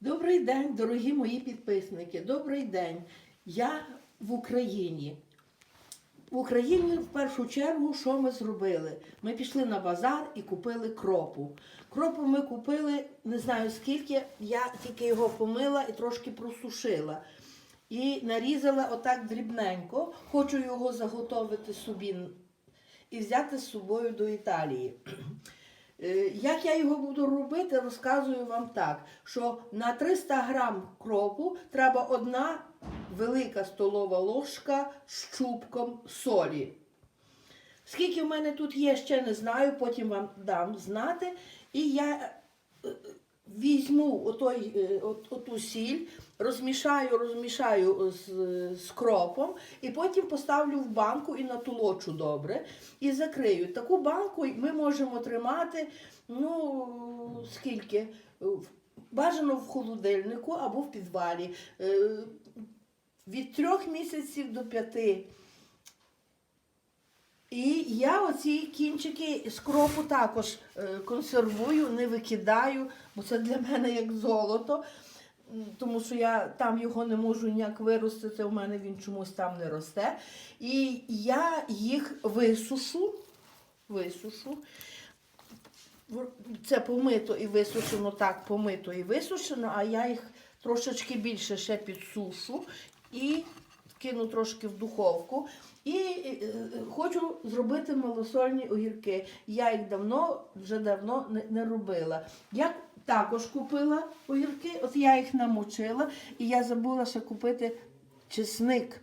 Добрий день, дорогі мої підписники. Добрий день. Я в Україні. В Україні в першу чергу що ми зробили? Ми пішли на базар і купили кропу. Кропу ми купили не знаю скільки, я тільки його помила і трошки просушила. І нарізала отак дрібненько. Хочу його заготовити собі і взяти з собою до Італії. Е, Як я його буду робити, розказую вам так, що на 300 грам кропу треба одна велика столова ложка з чубком солі. Скільки в мене тут є, ще не знаю, потім вам дам знати. І я візьму отой, е, от, оту сіль, розмішаю, розмішаю з, з кропом, і потім поставлю в банку і натолочу добре і закрию. Таку банку ми можемо тримати, ну, скільки? В- Бажано в холодильнику або в підвалі. Е, Від трьох місяців до п'яти. І я оці кінчики з кропу також е, консервую, не викидаю, бо це для мене як золото. Тому що я там його не можу ніяк виростити, у мене він чомусь там не росте. І я їх висушу, висушу. Це помито і висушено, так, помито і висушено, а я їх трошечки більше ще підсушу і кину трошки в духовку. І е, е, хочу зробити малосольні огірки. Я їх давно, вже давно не, не робила. Я також купила огірки, от я їх намочила, і я забула ще купити чесник.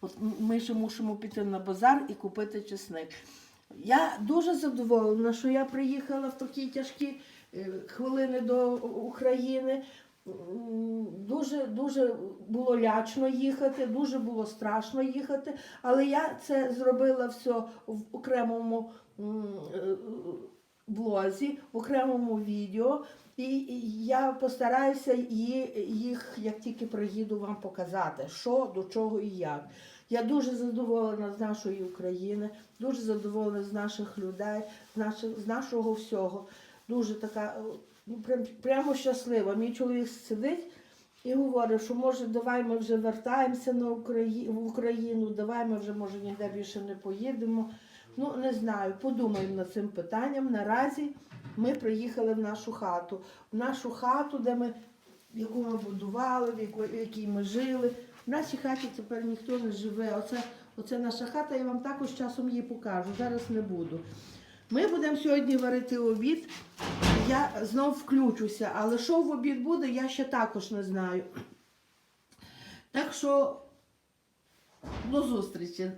От ми ще мусимо піти на базар і купити чесник. Я дуже задоволена, що я приїхала в такі тяжкі е, хвилини до України. Дуже дуже було лячно їхати, дуже було страшно їхати, але я це зробила все в окремому е, блозі, в окремому відео. І я постараюся їх, як тільки приїду, вам показати, що, до чого і як. Я дуже задоволена з нашої України, дуже задоволена з наших людей, з, наших, з нашого всього. Дуже така, ну, прям, прямо щаслива. Мій чоловік сидить і говорить, що може давай ми вже вертаємося на Украї... в Україну, давай ми вже може ніде більше не поїдемо. Ну, не знаю, подумаємо над цим питанням. Наразі ми приїхали в нашу хату. В нашу хату, де ми, яку ми будували, в в якій ми жили. В нашій хаті тепер ніхто не живе. Оце, оце наша хата, я вам також часом її покажу. Зараз не буду. Ми будемо сьогодні варити обід. Я знов включуся, але що в обід буде, я ще також не знаю. Так що до зустрічі.